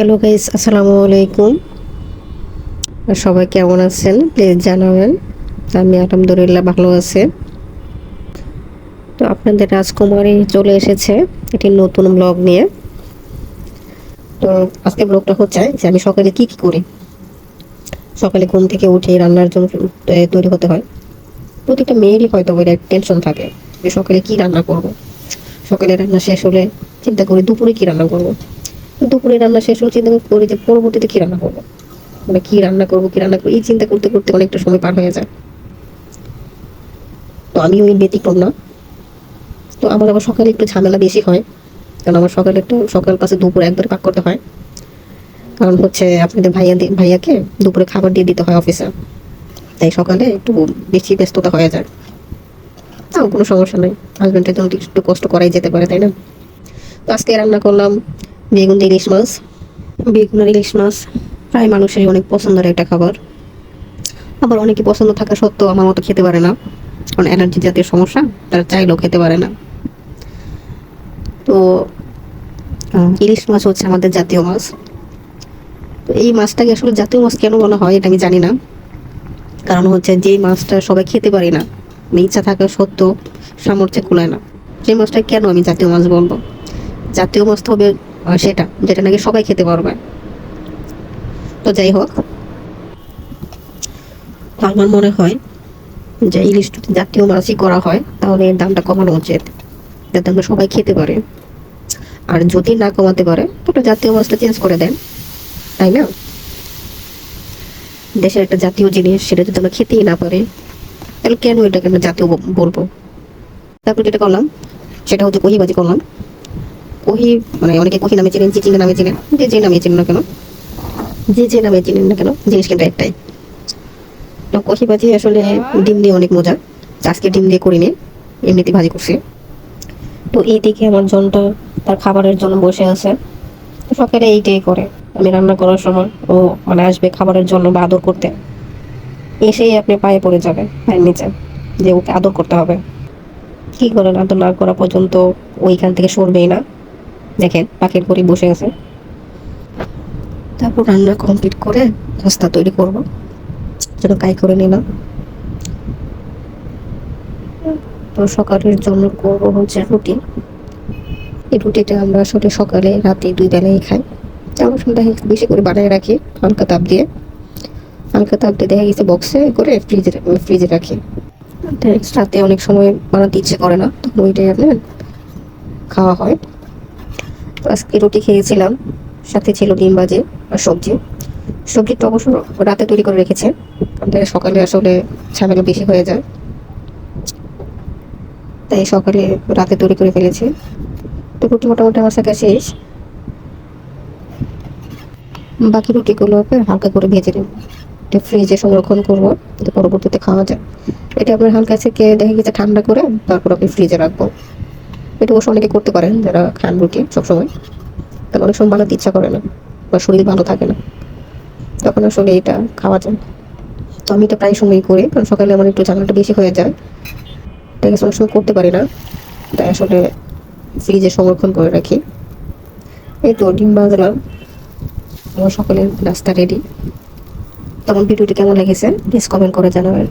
Hello guys আসসালামু আলাইকুম সবাই কেমন আছেন? প্লিজ জানাবেন। আমি আলহামদুলিল্লাহ ভালো আছি। তো আপনাদের রাজকুমারী চলে এসেছে এটি নতুন ব্লগ নিয়ে। তো আজকে ব্লগটা হচ্ছে যে আমি সকালে কি কি করি? সকালে ঘুম থেকে উঠে রান্নার জন্য তৈরি হতে হয়। প্রতিটা মেয়েরই হয়তো ওই টেনশন থাকে যে সকালে কি রান্না করব? সকালে রান্না শেষ হলে চিন্তা করি দুপুরে কি রান্না করব? দুপুরে রান্না শেষ হলে, চিন্তা করি যে পরবর্তীতে কি রান্না করব? মানে কি রান্না করব, কি রান্না করব? এই চিন্তা করতে করতে অনেকটা সময় পার হয়ে যায়। তো আমি ওই ব্যতিক্রম না। তো আমার আবার সকালে একটু ঝামেলা বেশি হয়, কারণ আমার সকালে একটু সকাল পাশে দুপুরে একবার পাক করতে হয়। কারণ হচ্ছে আপনাদের ভাইয়া ভাইয়াকে দুপুরে খাবার দিয়ে দিতে হয় অফিসে। তাই সকালে একটু বেশি ব্যস্ততা হয়ে যায়। তাও কোনো সমস্যা নেই। হাজব্যান্ডের জন্য একটু কষ্ট করাই যেতে পারে, তাই না? তো আজকে রান্না করলাম। বেগুন ইলিশ মাছ। বেগুন আর ইলিশ মাছ প্রায় মানুষেরই অনেক পছন্দের একটা খাবার। আবার অনেকে পছন্দ থাকা সত্ত্বেও আমার মতো খেতে পারে না। কারণ অ্যালার্জি জাতীয় সমস্যা, তারা চাইলেও খেতে পারে না। তো ইলিশ মাছ হচ্ছে আমাদের জাতীয় মাছ। তো এই মাছটাকে আসলে জাতীয় মাছ কেন বলা হয় এটা আমি জানি না। কারণ হচ্ছে যে মাছটা সবাই খেতে পারি না মানে ইচ্ছা থাকা সত্ত্বেও সামর্থ্যে কুলায় না। সেই মাছটা কেন আমি জাতীয় মাছ বলব? জাতীয় মাছ তো হবে সেটা, যেটা নাকি সবাই খেতে পারবে। তো যাই হোক আমার মনে হয় যে ইলিশ জাতীয় মাছই করা হয়, তাহলে এর দামটা কমানো উচিত, যাতে আমরা সবাই খেতে পারে। আর যদি না কমাতে পারে, তাহলে জাতীয় মাছটা চেঞ্জ করে দেন, তাই না? দেশের একটা জাতীয় জিনিস, সেটা যদি আমরা খেতেই না পারি, তাহলে কেন এটাকে আমরা জাতীয় বলব? তারপর যেটা করলাম, সেটা হচ্ছে কহিবাজি করলাম। কহি মানে অনেকে কহি নামে চেনেন চিচিঙ্গা নামে চেনেন, যে যে নামে চেনেন না কেন? যে যে নামে চেনেন না কেন? জিনিস কিন্তু একটাই। তো কহি ভাজি আসলে ডিম দিয়ে অনেক মজা। আজকে ডিম দিয়ে করিনি, এমনিতে ভাজি করছি। তো এই দিকে আমার জনটা তার খাবারের জন্য বসে আছে। সকালে এইটাই করে। আমি রান্না করার সময় ও মানে আসবে খাবারের জন্য বা আদর করতে। এসেই আপনি পায়ে পড়ে যাবে, পায়ের নিচে, যে ওকে আদর করতে হবে। কি করেন? আদর না করা পর্যন্ত ওইখান থেকে সরবেই না। দেখেন, পাখির পরি বসে আছে। তারপর রান্না কমপ্লিট করে নাস্তা তৈরি করব। যেন কাই করে নিলাম তো সকালের জন্য করব হচ্ছে রুটি। এই রুটিটা আমরা আসলে সকালে, রাতে দুই বেলাই খাই। আমার সন্ধ্যা বেশি করে বানিয়ে রাখি, হালকা তাপ দিয়ে। হালকা তাপ দিয়ে দেখা গেছে বক্সে করে ফ্রিজে ফ্রিজে রাখি। রাতে অনেক সময় বানাতে ইচ্ছে করে না, তখন ওইটাই আপনার খাওয়া হয়। আজকে রুটি খেয়েছিলাম। সাথে ছিল ডিম বাজে আর সবজি। সবজি তো অবশ্য রাতে তৈরি করে রেখেছে। তাই সকালে আসলে ঝামেলা বেশি হয়ে যায়। তাই সকালে রাতে তৈরি করে ফেলেছে। তো রুটি মোটামুটি আমার শাখা শেষ। বাকি রুটিগুলো হালকা করে ভেজে নেব। এটা ফ্রিজে সংরক্ষণ করব পরবর্তীতে খাওয়া যায়। এটা আপনার হালকা থেকে দেখে গেছে ঠান্ডা করে, তারপর আপনি ফ্রিজে রাখব। এটা অবশ্য অনেকে করতে পারেন, যারা খান রুটি সবসময়। কারণ অনেক সময় বানাতে ইচ্ছা করে না বা শরীর ভালো থাকে না। তখন আসলে এটা খাওয়া যায়। তো আমি এটা প্রায় সময়ই করি, কারণ সকালে আমার একটু ঝামেলাটা বেশি হয়ে যায়। এটাকে অনেক সময় করতে পারি না। তাই আসলে ফ্রিজে সংরক্ষণ করে রাখি। এই তো ডিম বাজলাম আমার সকালের নাস্তা রেডি তখন ভিডিওটি কেমন লেগেছে প্লিজ কমেন্ট করে জানাবেন।